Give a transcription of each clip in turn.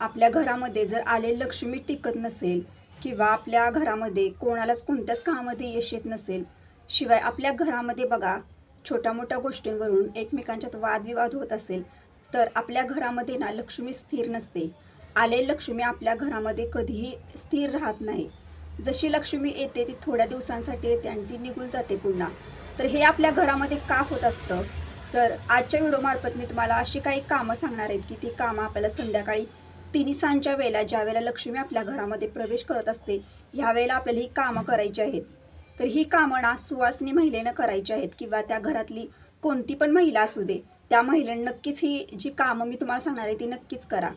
आपल्या घरामध्ये जर आले लक्ष्मी टिकत नसेल किंवा आपल्या घरामध्ये कोणालाच कोणत्याच कामामध्ये यश येत नसेल शिवाय आपल्या घरामध्ये बघा छोट्या मोठ्या गोष्टींवरून एकमेकांच्यात वादविवाद होत असेल तर आपल्या घरामध्ये ना लक्ष्मी स्थिर नसते. आले लक्ष्मी आपल्या घरामध्ये कधीही स्थिर राहत नाही. जशी लक्ष्मी येते ती थोड्या दिवसांसाठी येते आणि ती निघून जाते पुन्हा. तर हे आपल्या घरामध्ये का होत असतं? तर आजच्या व्हिडिओमार्फत मी तुम्हाला अशी काही कामं सांगणार आहेत की ती कामं आपल्याला संध्याकाळी तिन्ही वेळेला ज्या वेळेला लक्ष्मी आपल्या घरामध्ये प्रवेश करत असते ह्या वेळेला आपल्याला ही कामं करायची आहेत. तर ही कामं ना सुवासिनी महिलेनं करायची आहेत किंवा त्या घरातली कोणती पण महिला असू दे त्या महिलेनं नक्कीच ही जी कामं मी तुम्हाला सांगणार आहे ती नक्कीच करा.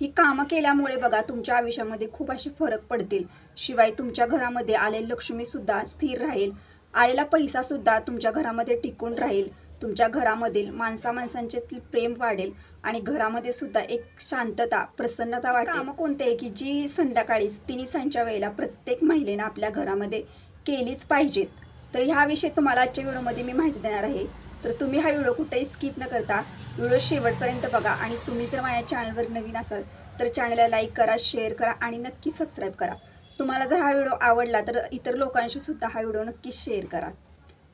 ही कामं केल्यामुळे बघा तुमच्या आयुष्यामध्ये खूप असे फरक पडतील. शिवाय तुमच्या घरामध्ये आलेली लक्ष्मीसुद्धा स्थिर राहील. आलेला पैसासुद्धा तुमच्या घरामध्ये टिकून राहील. तुमच्या घरामधील माणसा माणसांच्यातील प्रेम वाढेल आणि घरामध्ये सुद्धा एक शांतता प्रसन्नता वाटेल कामं कोणते आहे की जी संध्याकाळीच तिन्ही सांच्या वेळेला प्रत्येक महिलेनं आपल्या घरामध्ये केलीच पाहिजेत? तर ह्याविषयी तुम्हाला आजच्या व्हिडिओमध्ये मी माहिती देणार आहे. तर तुम्ही हा व्हिडिओ कुठेही स्किप न करता व्हिडिओ शेवटपर्यंत बघा आणि तुम्ही जर माझ्या चॅनलवर नवीन असाल तर चॅनलला लाईक करा शेअर करा आणि नक्की सबस्क्राईब करा. तुम्हाला जर हा व्हिडिओ आवडला तर इतर लोकांशी सुद्धा हा व्हिडिओ नक्की शेअर करा.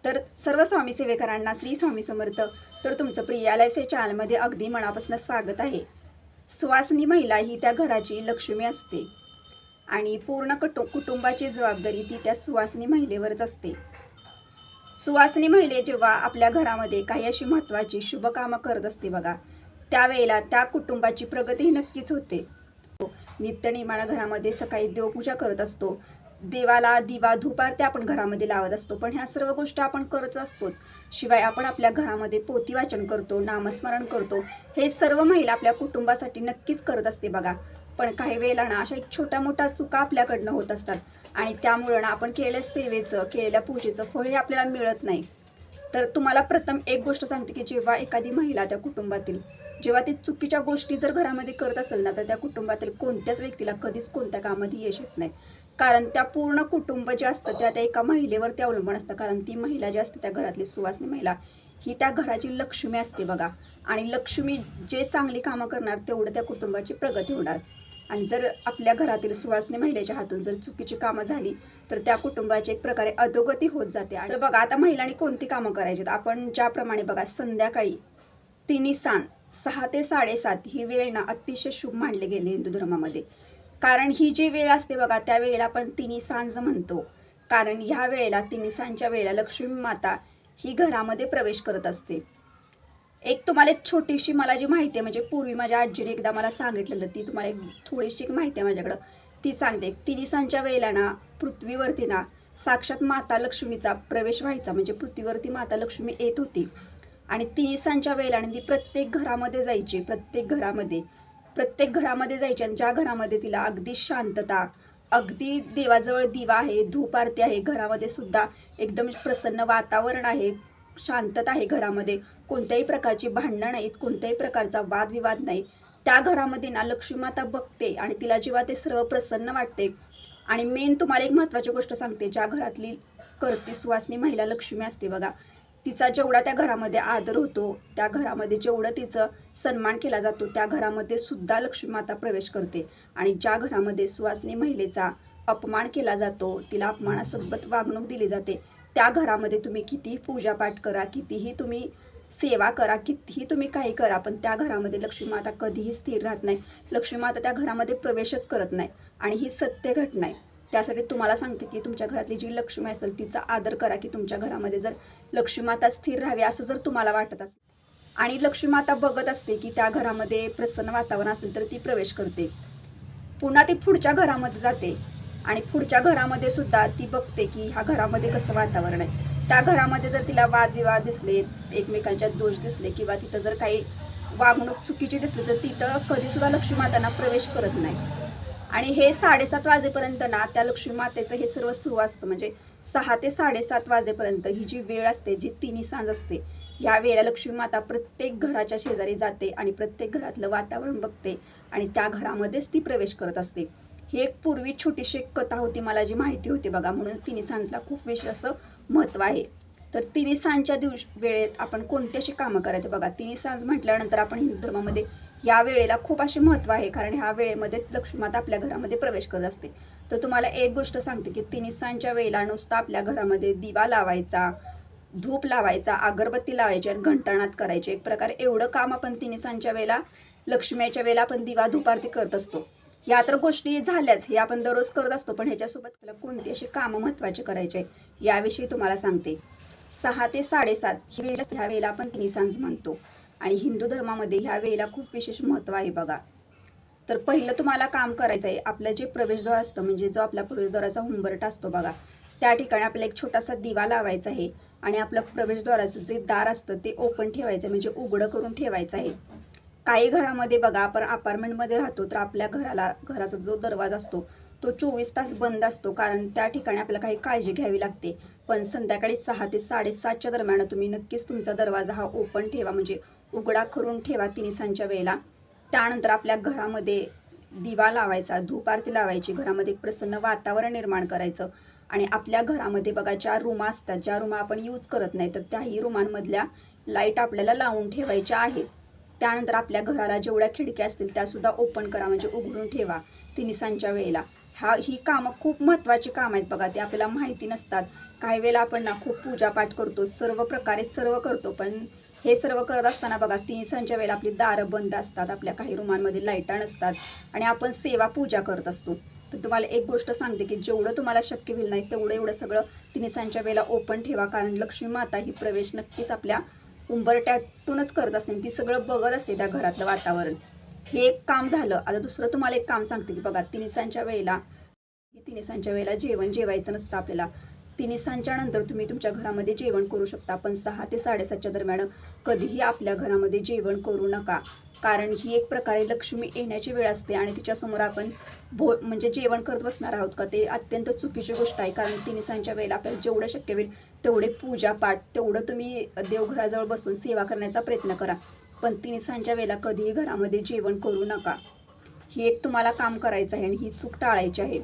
तर सर्व स्वामी सेवेकरांना श्री स्वामी समर्थ. तर तुमचं प्रिया लाईफ चॅनलमध्ये अगदी मनापासून स्वागत आहे. सुवासनी महिला ही त्या घराची लक्ष्मी असते. आणि पूर्ण कटु कुटुंबाची जबाबदारी ती त्या सुवासनी महिलेवरच असते. सुवासनी महिले जेव्हा आपल्या घरामध्ये काही अशी महत्त्वाची शुभकामं करत असते बघा त्यावेळेला त्या कुटुंबाची प्रगती नक्कीच होते. नित्यनेमानं घरामध्ये सकाळी देवपूजा करत असतो. देवाला दिवा धुपारते आपण घरामध्ये लावत असतो. पण ह्या सर्व गोष्टी आपण करत असतोच. शिवाय आपण आपल्या घरामध्ये पोती वाचन करतो नामस्मरण करतो. हे सर्व महिला आपल्या कुटुंबासाठी नक्कीच करत असते बघा. पण काही वेळेला ना अशा एक छोट्या मोठ्या चुका आपल्याकडनं होत असतात. आणि त्यामुळं ना आपण केलेल्या सेवेचं केलेल्या पूजेचं फळ हे आपल्याला मिळत नाही. तर तुम्हाला प्रथम एक गोष्ट सांगते की जेव्हा एखादी महिला त्या कुटुंबातील जेव्हा ती चुकीच्या गोष्टी जर घरामध्ये करत असेल ना तर त्या कुटुंबातील कोणत्याच व्यक्तीला कधीच कोणत्या कामामध्ये यश येत नाही. कारण त्या पूर्ण कुटुंब जे असतं त्या त्या एका महिलेवर ते अवलंबून असतं. कारण ती महिला जी असते त्या घरातली सुवासनी महिला ही त्या घराची लक्ष्मी असते बघा. आणि लक्ष्मी जे चांगली कामं करणार तेवढं त्या कुटुंबाची प्रगती होणार. आणि जर आपल्या घरातील सुवासनी महिलेच्या हातून जर चुकीची कामं झाली तर त्या कुटुंबाची एक प्रकारे अधोगती होत जाते. आणि बघा आता महिलांनी कोणती कामं करायची आपण ज्याप्रमाणे बघा संध्याकाळी तिन्ही सान सहा ते साडेसात ही वेळ ना अतिशय शुभ मानले गेले हिंदू धर्मामध्ये. कारण ही जी वेळ असते बघा त्या वेळेला आपण तिन्ही सांज म्हणतो. कारण ह्या वेळेला तिन्ही सांजच्या वेळेला लक्ष्मी माता ही घरामध्ये प्रवेश करत असते. एक तुम्हाला एक छोटीशी मला जी माहिती आहे म्हणजे पूर्वी माझ्या आजीने एकदा मला सांगितलेलं ती तुम्हाला एक थोडीशी माहिती आहे माझ्याकडं. ती सांगते तिन्ही सांजच्या वेळेला ना पृथ्वीवरती ना साक्षात माता लक्ष्मीचा प्रवेश व्हायचा. म्हणजे पृथ्वीवरती माता लक्ष्मी येत होती. आणि तिन्ही सांजच्या वेळेला ती प्रत्येक घरामध्ये जायची प्रत्येक घरामध्ये. प्रत्येक घरामध्ये जायची आणि ज्या घरामध्ये तिला अगदी शांतता अगदी देवाजवळ दिवा आहे धूप आरती आहे घरामध्ये सुद्धा एकदम प्रसन्न वातावरण आहे शांतता आहे घरामध्ये. कोणत्याही प्रकारची भांडणं नाहीत कोणत्याही प्रकारचा वादविवाद नाही. त्या घरामध्ये ना लक्ष्मीमाता बघते आणि तिला जेव्हा ते सर्व प्रसन्न वाटते. आणि मेन तुम्हाला एक महत्त्वाची गोष्ट सांगते ज्या घरातली करती सुवासनी महिला लक्ष्मी असते बघा तिचा जेवढा त्या घरामध्ये आदर होतो त्या घरामध्ये जेवढं तिचं सन्मान केला जातो त्या घरामध्ये सुद्धा लक्ष्मी माता प्रवेश करते. आणि ज्या घरामध्ये सुवासिनी महिलेचा अपमान केला जातो तिला अपमानासोबत वागणूक दिली जाते त्या घरामध्ये तुम्ही कितीही पूजापाठ करा कितीही तुम्ही सेवा करा कितीही तुम्ही काही करा पण त्या घरामध्ये लक्ष्मी माता कधीही स्थिर राहत नाही. लक्ष्मी माता त्या घरामध्ये प्रवेशच करत नाही. आणि ही सत्य घटना आहे. त्यासाठी तुम्हाला सांगते की तुमच्या घरातली जी लक्ष्मी असेल तिचा आदर करा की तुमच्या घरामध्ये जर लक्ष्मी माता स्थिर राहावी असं जर तुम्हाला वाटत असेल. आणि लक्ष्मी माता बघत असते की त्या घरामध्ये प्रसन्न वातावरण असेल तर ती प्रवेश करते. पुन्हा ती पुढच्या घरामध्ये जाते आणि पुढच्या घरामध्ये सुद्धा ती बघते की ह्या घरामध्ये कसं वातावरण आहे. त्या घरामध्ये जर तिला वादविवाद दिसले एकमेकांच्या दोष दिसले किंवा तिथं जर काही वागणूक चुकीची दिसली तर तिथं कधीसुद्धा लक्ष्मी मातांना प्रवेश करत नाही. आणि हे साडेसात वाजेपर्यंत ना त्या लक्ष्मी मातेचं हे सर्व सुरू असतं. म्हणजे सहा ते साडेसात वाजेपर्यंत ही जी वेळ असते जी तिन्ही सांज असते ह्या वेळेला लक्ष्मी माता प्रत्येक घराच्या शेजारी जाते आणि प्रत्येक घरातलं वातावरण बघते आणि त्या घरामध्येच ती प्रवेश करत असते. ही एक पूर्वी छोटीशी एक कथा होती मला जी माहिती होती बघा म्हणून तिन्ही सांजला खूप विशेष असं महत्त्व आहे. तर तिन्ही सांजच्या दिवस वेळेत आपण कोणत्याशी कामं करायचं बघा? तिन्ही सांज म्हटल्यानंतर आपण हिंदू धर्मामध्ये या वेळेला खूप असे महत्त्व आहे कारण ह्या वेळेमध्ये लक्ष्मीमाता आपल्या घरामध्ये प्रवेश करत असते. तर तुम्हाला एक गोष्ट सांगते की तिनिसांच्या वेळेला नुसता आपल्या घरामध्ये दिवा लावायचा धूप लावायचा अगरबत्ती लावायची आणि घंटाणात करायचे. एक प्रकारे एवढं काम आपण तिनिसांच्या वेळेला लक्ष्मीच्या वेळेला आपण दिवा धुपारती करत असतो. या तर गोष्टी झाल्याच हे आपण दररोज करत असतो पण ह्याच्यासोबत आपल्याला कोणती अशी कामं महत्त्वाचे करायचे याविषयी तुम्हाला सांगते. सहा ते साडेसात ही वेळ ह्या वेळेला आपण तिनिसांज म्हणतो. आणि हिंदू धर्मामध्ये ह्या वेळेला खूप विशेष महत्त्व आहे बघा. तर पहिलं तुम्हाला काम करायचं आहे आपलं जे प्रवेशद्वार असतं म्हणजे जो आपला प्रवेशद्वाराचा हुंबरट असतो बघा त्या ठिकाणी आपल्याला एक छोटासा दिवा लावायचा आहे आणि आपलं प्रवेशद्वाराचं जे दार असतं ते ओपन ठेवायचं आहे म्हणजे उघडं करून ठेवायचं आहे. काही घरामध्ये बघा आपण अपार्टमेंटमध्ये राहतो तर आपल्या घराला घराचा जो दरवाजा असतो तो चोवीस तास बंद असतो कारण त्या ठिकाणी आपल्याला काही काळजी घ्यावी लागते. पण संध्याकाळी सहा ते साडेसातच्या दरम्यान तुम्ही नक्कीच तुमचा दरवाजा हा ओपन ठेवा म्हणजे उघडा करून ठेवा तिनिसांच्या वेळेला. त्यानंतर आपल्या घरामध्ये दिवा लावायचा धूप आरती लावायची घरामध्ये एक प्रसन्न वातावरण निर्माण करायचं. आणि आपल्या घरामध्ये बघा ज्या रूमा असतात ज्या रूमा आपण यूज करत नाही तर त्याही रूमांमधल्या लाइट आपल्याला लावून ठेवायच्या आहेत. त्यानंतर आपल्या घराला जेवढ्या खिडक्या असतील त्यासुद्धा ओपन करा म्हणजे उघडून ठेवा तिनिसांच्या वेळेला. हा ही कामं खूप महत्त्वाची कामं आहेत बघा ते आपल्याला माहिती नसतात. काही वेळेला आपण ना खूप पूजापाठ करतो सर्व प्रकारे सर्व करतो पण हे सर्व करत असताना बघा तिनिसांच्या वेळेला आपली दारं बंद असतात आपल्या काही रूमांमध्ये लाईटा नसतात आणि आपण सेवा पूजा करत असतो. तर तुम्हाला एक गोष्ट सांगते की जेवढं तुम्हाला शक्य होईल नाही तेवढं एवढं सगळं तिनिसांच्या वेळेला ओपन ठेवा. कारण लक्ष्मी माता ही प्रवेश नक्कीच आपल्या उंबरट्यातूनच करत असते ती सगळं बघत असते त्या घरातलं वातावरण. हे एक काम झालं. आता दुसरं तुम्हाला एक काम सांगते की बघा तिनिसांच्या वेळेला तिनिसांच्या वेळेला जेवण जेवायचं नसतं आपल्याला. तिनिसांच्या नंतर तुम्ही तुमच्या घरामध्ये जेवण करू शकता. पण सहा ते साडेसातच्या दरम्यान कधीही आपल्या घरामध्ये जेवण करू नका. कारण ही एक प्रकारे लक्ष्मी येण्याची वेळ असते आणि तिच्यासमोर आपण भो म्हणजे जेवण करत बसणार आहोत का ते अत्यंत चुकीची गोष्ट आहे. कारण तिनिसांच्या वेळेला आपल्याला जेवढं शक्य होईल तेवढे पूजापाठ तेवढं तुम्ही देवघराजवळ बसून सेवा करण्याचा प्रयत्न करा. पण तिनिसांच्या वेळेला कधीही घरामध्ये जेवण करू नका. ही एक तुम्हाला काम करायचं आहे आणि ही चूक टाळायची आहे.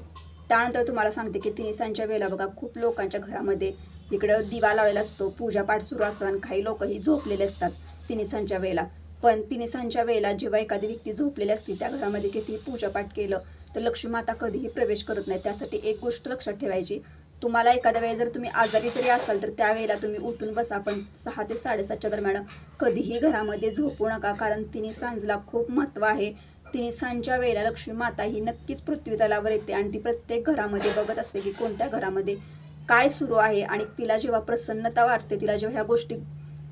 त्यानंतर तुम्हाला सांगते की तिनिसांच्या वेळेला बघा खूप लोकांच्या घरामध्ये इकडं दिवा लावलेला असतो पूजापाठ सुरू असतो आणि काही लोकही झोपलेले असतात तिनिसांच्या वेळेला. पण तिनिसांच्या वेळेला जेव्हा एखादी व्यक्ती झोपलेली असते त्या घरामध्ये किती पूजापाठ केलं तर लक्ष्मी माता कधीही प्रवेश करत नाही. त्यासाठी एक गोष्ट लक्षात ठेवायची तुम्हाला एखाद्या वेळेस जर तुम्ही आजारी जरी असाल तर त्यावेळेला तुम्ही उठून बसा. पण सहा ते साडेसातच्या दरम्यान कधीही घरामध्ये झोपू नका कारण तिने सांजला खूप महत्त्व आहे. तिने सांच्या वेळेला लक्ष्मी माता ही नक्कीच पृथ्वीतलावर येते आणि ती प्रत्येक घरामध्ये बघत असते की कोणत्या घरामध्ये काय सुरू आहे आणि तिला जेव्हा प्रसन्नता वाटते तिला जेव्हा ह्या गोष्टी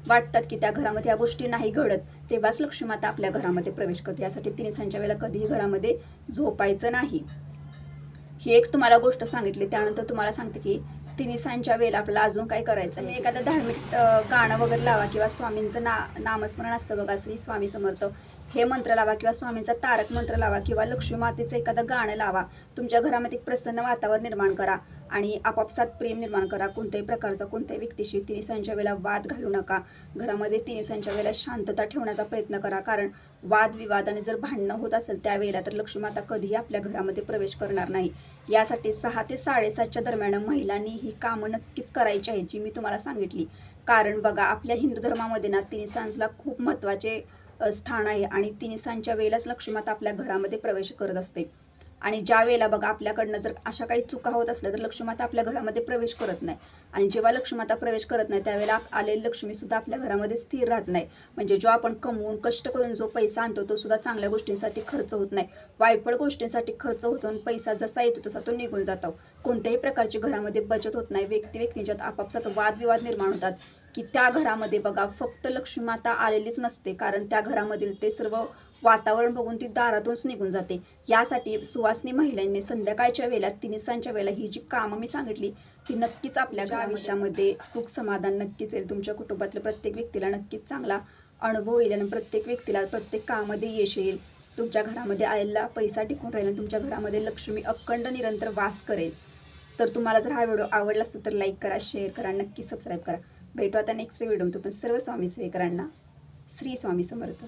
वाटतात की त्या घरामध्ये ह्या गोष्टी नाही घडत तेव्हाच लक्ष्मी माता आपल्या घरामध्ये प्रवेश करते. यासाठी तिने सांच्या वेळेला कधीही घरामध्ये झोपायचं नाही. ही एक तुम्हाला गोष्ट सांगितली. त्यानंतर तुम्हाला सांगते की तिनिसांच्या वेळेला आपल्याला अजून काय करायचं. मी एखादं धार्मिक गाणं वगैरे लावा किंवा स्वामींचं ना नामस्मरण असतं बघा श्री स्वामी समर्थ. हे मंत्र लावा किंवा स्वामींचा तारक मंत्र लावा किंवा लक्ष्मी मातेचं एखादं गाणं लावा. तुमच्या घरामध्ये एक प्रसन्न वातावरण निर्माण करा. आणि आपापसात प्रेम निर्माण करा. कोणत्याही प्रकारचा कोणत्याही व्यक्तीशी तिनिसांच्या वेळेला वाद घालू नका. घरामध्ये तिनिसांच्या वेळेला शांतता ठेवण्याचा प्रयत्न करा. कारण वादविवाद आणि जर भांडणं होत असेल त्यावेळेला तर लक्ष्मीमाता कधीही आपल्या घरामध्ये प्रवेश करणार नाही. यासाठी सहा ते साडेसातच्या दरम्यान महिलांनी ही कामं नक्कीच करायची आहेत जी मी तुम्हाला सांगितली. कारण बघा आपल्या हिंदू धर्मामध्ये ना तिनिसांजला खूप महत्त्वाचे स्थान आहे आणि तिनिसांच्या वेळेलाच लक्ष्मीमाता आपल्या घरामध्ये प्रवेश करत असते. आणि ज्या वेळेला बघा आपल्याकडनं जर अशा काही चुका होत असल्या तर लक्ष्मीमाता आपल्या घरामध्ये प्रवेश करत नाही. आणि जेव्हा लक्ष्मीमाता प्रवेश करत नाही त्यावेळेला आलेली लक्ष्मीसुद्धा आपल्या घरामध्ये स्थिर राहत नाही. म्हणजे जो आपण कमवून कष्ट करून जो पैसा आणतो तो सुद्धा चांगल्या गोष्टींसाठी खर्च होत नाही. वायफळ गोष्टींसाठी खर्च होतो आणि पैसा जसा येतो तसा तो निघून जातो. कोणत्याही प्रकारची घरामध्ये बचत होत नाही. व्यक्ती व्यक्तींच्यात आपापसात वादविवाद निर्माण होतात. की त्या घरामध्ये बघा फक्त लक्ष्मीमाता आलेलीच नसते. कारण त्या घरामधील ते सर्व वातावरण बघून ती दारातूनच निघून जाते. यासाठी सुवासनी महिलांनी संध्याकाळच्या वेळेला तिनिसांच्या वेळेला ही जी कामं मी सांगितली ती नक्कीच आपल्या आयुष्यामध्ये सुख समाधान नक्कीच येईल. तुमच्या कुटुंबातल्या प्रत्येक व्यक्तीला नक्कीच चांगला अनुभव येईल आणि प्रत्येक व्यक्तीला प्रत्येक कामामध्ये यश येईल. तुमच्या घरामध्ये आलेला पैसा टिकून राहील आणि तुमच्या घरामध्ये लक्ष्मी अखंड निरंतर वास करेल. तर तुम्हाला जर हा व्हिडिओ आवडला असेल तर लाईक करा शेअर करा नक्की सबस्क्राईब करा. भेटू आता नेक्स्ट व्हिडिओ पण सर्व स्वामी सेवेकरांना श्री स्वामी समर्थ.